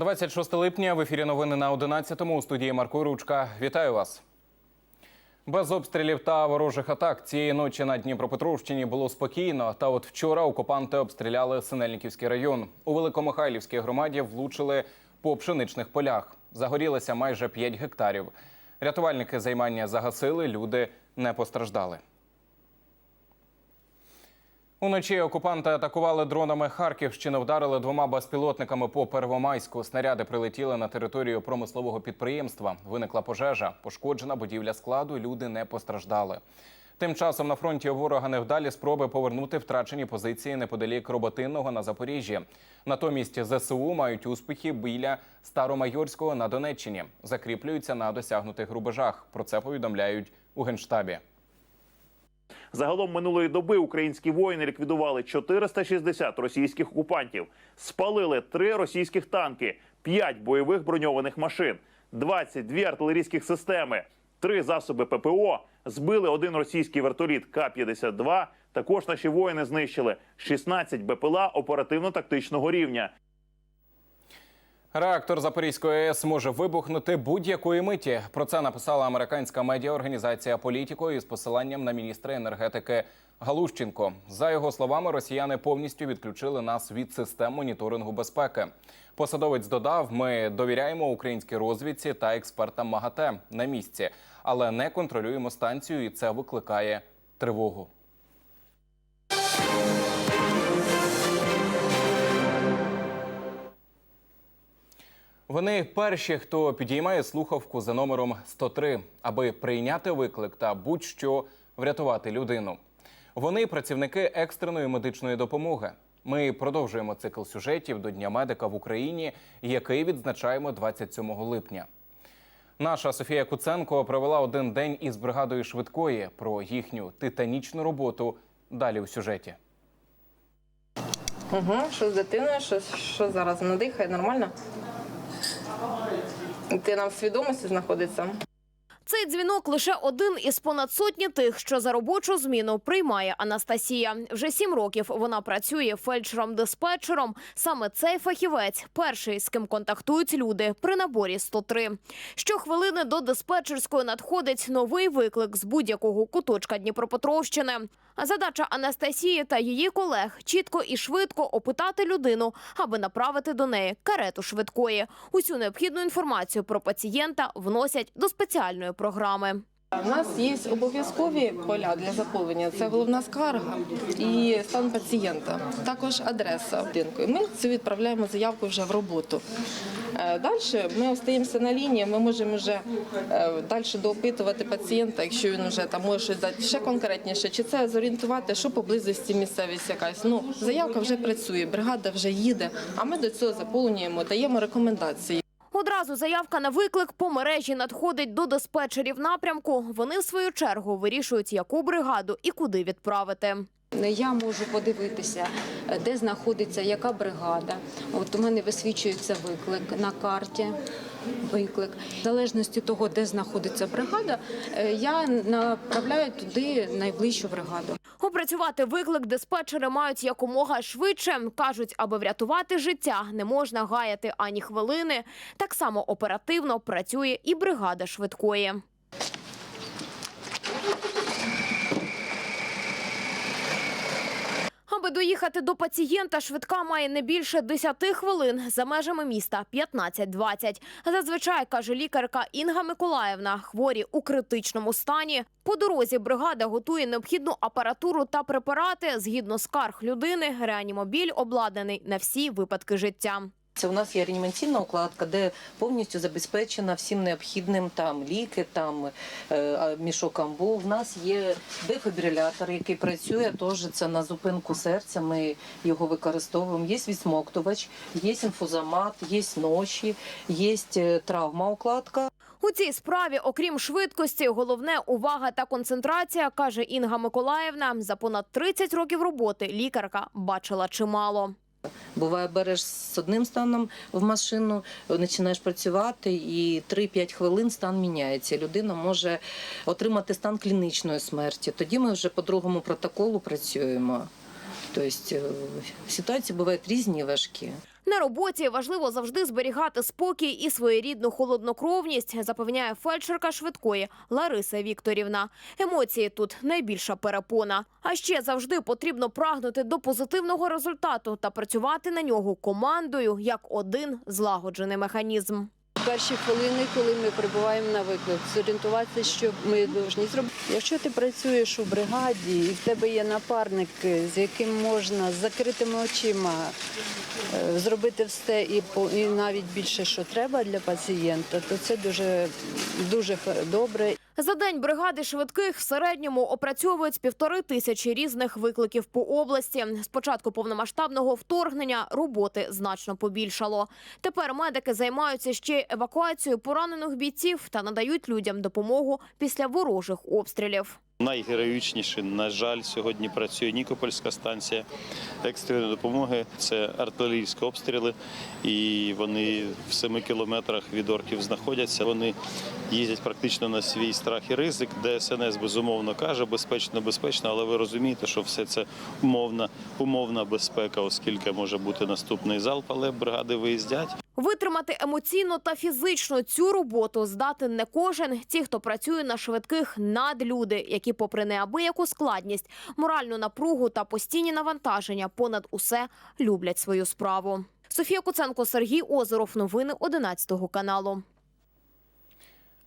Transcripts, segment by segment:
26 липня в ефірі новини на 11-му у студії Марко Ручка. Вітаю вас. Без обстрілів та ворожих атак цієї ночі на Дніпропетровщині було спокійно. Та от вчора окупанти обстріляли Синельниківський район. У Великомихайлівській громаді влучили по пшеничних полях. Загорілося майже 5 гектарів. Рятувальники займання загасили, люди не постраждали. Уночі окупанти атакували дронами Харківщини, вдарили двома безпілотниками по Первомайську. Снаряди прилетіли на територію промислового підприємства. Виникла пожежа, пошкоджена будівля складу. Люди не постраждали. Тим часом на фронті ворога невдалі спроби повернути втрачені позиції неподалік Роботинного на Запоріжжі. Натомість ЗСУ мають успіхи біля Старомайорського на Донеччині. Закріплюються на досягнутих рубежах. Про це повідомляють у генштабі. Загалом минулої доби українські воїни ліквідували 460 російських окупантів, спалили три російських танки, 5 бойових броньованих машин, 22 артилерійських системи, 3 засоби ППО, збили один російський вертоліт К-52. Також наші воїни знищили 16 БПЛА оперативно-тактичного рівня. Реактор Запорізької АЕС може вибухнути будь-якої миті. Про це написала американська медіаорганізація Політіко із посиланням на міністра енергетики Галущенко. За його словами, росіяни повністю відключили нас від систем моніторингу безпеки. Посадовець додав: ми довіряємо українській розвідці та експертам МАГАТЕ на місці, але не контролюємо станцію, і це викликає тривогу. Вони перші, хто підіймає слухавку за номером 103, аби прийняти виклик та будь-що врятувати людину. Вони працівники екстреної медичної допомоги. Ми продовжуємо цикл сюжетів до Дня медика в Україні, який відзначаємо 27 липня. Наша Софія Куценко провела один день із бригадою швидкої про їхню титанічну роботу. Далі у сюжеті. Угу, що з дитиною, що, що зараз вона дихає, нормально? нам в свідомості знаходиться. Цей дзвінок лише один із понад сотні тих, що за робочу зміну приймає Анастасія. Вже сім років вона працює фельдшером-диспетчером. Саме цей фахівець перший, з ким контактують люди при наборі 103. Щохвилини до диспетчерської надходить новий виклик з будь-якого куточка Дніпропетровщини. Задача Анастасії та її колег чітко і швидко опитати людину, аби направити до неї карету швидкої. Усю необхідну інформацію про пацієнта вносять до спеціальної програми. У нас є обов'язкові поля для заповнення. Це головна скарга і стан пацієнта. Також адреса будинку. Ми цю відправляємо заявку вже в роботу. Далі ми остаємося на лінії. Ми можемо вже далі доопитувати пацієнта, якщо він вже там може щось дати ще конкретніше, чи це зорієнтувати, що поблизості місцевість якась. Ну заявка вже працює, бригада вже їде. А ми до цього заповнюємо, даємо рекомендації. Одразу заявка на виклик по мережі надходить до диспетчерів напрямку. Вони в свою чергу вирішують, яку бригаду і куди відправити. Я можу подивитися, де знаходиться яка бригада. От у мене висвічується виклик на карті. Виклик в залежності того, де знаходиться бригада, е, я направляю туди найближчу бригаду. Опрацювати виклик диспетчери мають якомога швидше. Кажуть, аби врятувати життя, не можна гаяти ані хвилини. Так само оперативно працює і бригада швидкої. Доїхати до пацієнта, швидка має не більше 10 хвилин за межами міста 15-20. Зазвичай каже лікарка Інга Миколаївна, хворі у критичному стані. По дорозі бригада готує необхідну апаратуру та препарати. Згідно скарг людини, реанімобіль обладнаний на всі випадки життя. Це у нас є реанімаційна укладка, де повністю забезпечена всім необхідним там ліки, там е, мішок амбу. В нас є дефібрилятор, який працює теж це на зупинку серця. Ми його використовуємо. Є відсмоктувач, є інфузомат, є ноші, є е, травма укладка. У цій справі, окрім швидкості, головне увага та концентрація, каже Інга Миколаївна. За понад 30 років роботи лікарка бачила чимало. Буває, береш з одним станом в машину, починаєш працювати, і 3-5 хвилин стан міняється. Людина може отримати стан клінічної смерті. Тоді ми вже по другому протоколу працюємо. Тобто е, ситуації бувають різні важкі. На роботі важливо завжди зберігати спокій і своєрідну холоднокровність, запевняє фельдшерка швидкої Лариса Вікторівна. Емоції тут найбільша перепона. А ще завжди потрібно прагнути до позитивного результату та працювати на нього командою як один злагоджений механізм. Перші хвилини, коли ми прибуваємо на виклик, зорієнтуватися, що ми повинні зробити. Якщо ти працюєш у бригаді і в тебе є напарник, з яким можна з закритими очима е, зробити все і, і навіть більше, що треба для пацієнта, то це дуже, дуже добре. За день бригади швидких в середньому опрацьовують півтори тисячі різних викликів по області. З початку повномасштабного вторгнення роботи значно побільшало. Тепер медики займаються ще евакуацією поранених бійців та надають людям допомогу після ворожих обстрілів. Найгероїчніше, на жаль, сьогодні працює Нікопольська станція екстреної допомоги. Це артилерійські обстріли, і вони в 7 кілометрах від орків знаходяться. Вони їздять практично на свій страх і ризик. ДСНС безумовно каже, безпечно, безпечно, але ви розумієте, що все це умовна, умовна безпека, оскільки може бути наступний залп, але бригади виїздять. Витримати емоційно та фізично цю роботу здатен не кожен. Ті, хто працює на швидких надлюди, які, попри неабияку складність, моральну напругу та постійні навантаження, понад усе люблять свою справу. Софія Куценко, Сергій Озеров. Новини 11 каналу.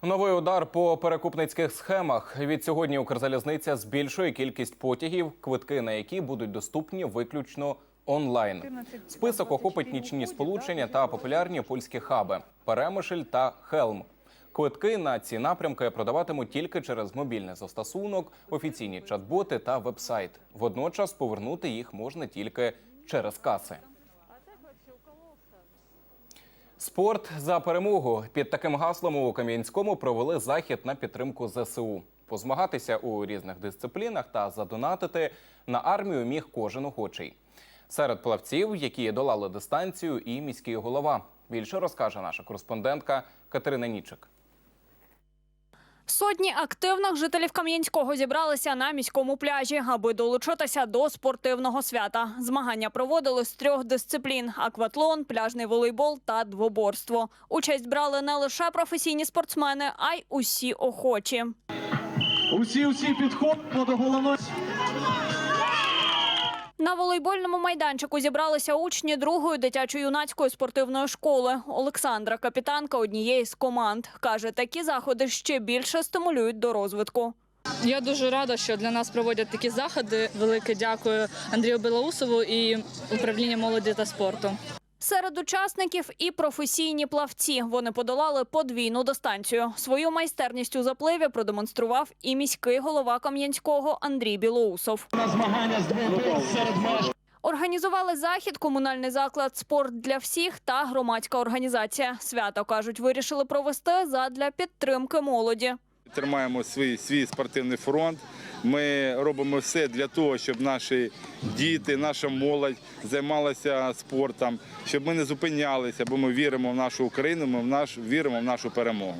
Новий удар по перекупницьких схемах. Від сьогодні Укрзалізниця збільшує кількість потягів, квитки на які будуть доступні виключно онлайн. Список охопить нічні сполучення та популярні польські хаби Перемишль та Хелм. Квитки на ці напрямки продаватимуть тільки через мобільний застосунок, офіційні чат-боти та вебсайт. Водночас повернути їх можна тільки через каси. Спорт за перемогу під таким гаслом у Кам'янському провели захід на підтримку ЗСУ. Позмагатися у різних дисциплінах та задонатити на армію міг кожен охочий. Серед плавців, які долали дистанцію, і міський голова. Більше розкаже наша кореспондентка Катерина Нічик. Сотні активних жителів Кам'янського зібралися на міському пляжі, аби долучитися до спортивного свята. Змагання проводили з трьох дисциплін: акватлон, пляжний волейбол та двоборство. Участь брали не лише професійні спортсмени, а й усі охочі. Усі усі підход до головної. На волейбольному майданчику зібралися учні другої дитячо-юнацької спортивної школи. Олександра, капітанка однієї з команд, каже, такі заходи ще більше стимулюють до розвитку. Я дуже рада, що для нас проводять такі заходи. Велике дякую Андрію Белоусову і управління молоді та спорту. Серед учасників і професійні плавці. Вони подолали подвійну дистанцію. Свою майстерність у запливі продемонстрував і міський голова Кам'янського Андрій Білоусов. На змагання з серед меж. Організували захід, комунальний заклад Спорт для всіх та громадська організація. Свято кажуть, вирішили провести задля підтримки молоді. Тримаємо свій, свій спортивний фронт. Ми робимо все для того, щоб наші діти, наша молодь займалася спортом, щоб ми не зупинялися, бо ми віримо в нашу Україну, ми в наш віримо в нашу перемогу.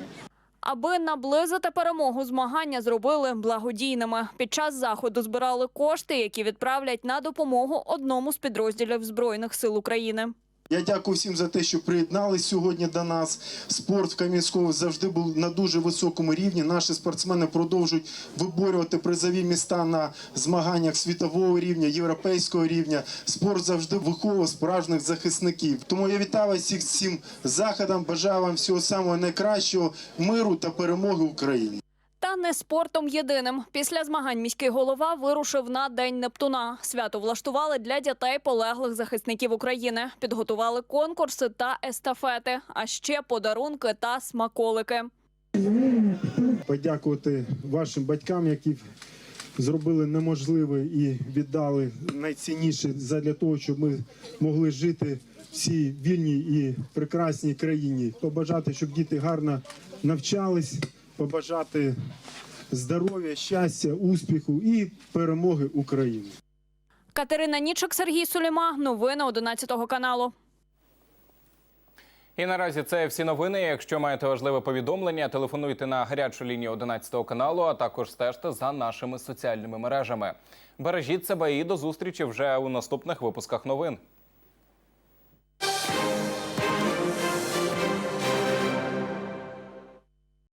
Аби наблизити перемогу, змагання зробили благодійними. Під час заходу збирали кошти, які відправлять на допомогу одному з підрозділів збройних сил України. Я дякую всім за те, що приєднались сьогодні до нас. Спорт в Кам'янському завжди був на дуже високому рівні. Наші спортсмени продовжують виборювати призові міста на змаганнях світового рівня, європейського рівня. Спорт завжди виховував справжніх захисників. Тому я вітаю вас всіх цим заходом. Бажаю вам всього самого найкращого, миру та перемоги Україні. Не спортом єдиним. Після змагань міський голова вирушив на День Нептуна. Свято влаштували для дітей полеглих захисників України. Підготували конкурси та естафети, а ще подарунки та смаколики. подякувати вашим батькам, які зробили неможливе і віддали найцінніше для того, щоб ми могли жити в цій вільній і прекрасній країні. Побажати, щоб діти гарно навчались, побажати здоров'я, щастя, успіху і перемоги України. Катерина Нічик, Сергій Суліма. Новини 11 каналу. І наразі це всі новини. Якщо маєте важливе повідомлення, телефонуйте на гарячу лінію 11 каналу, а також стежте за нашими соціальними мережами. Бережіть себе і до зустрічі вже у наступних випусках новин.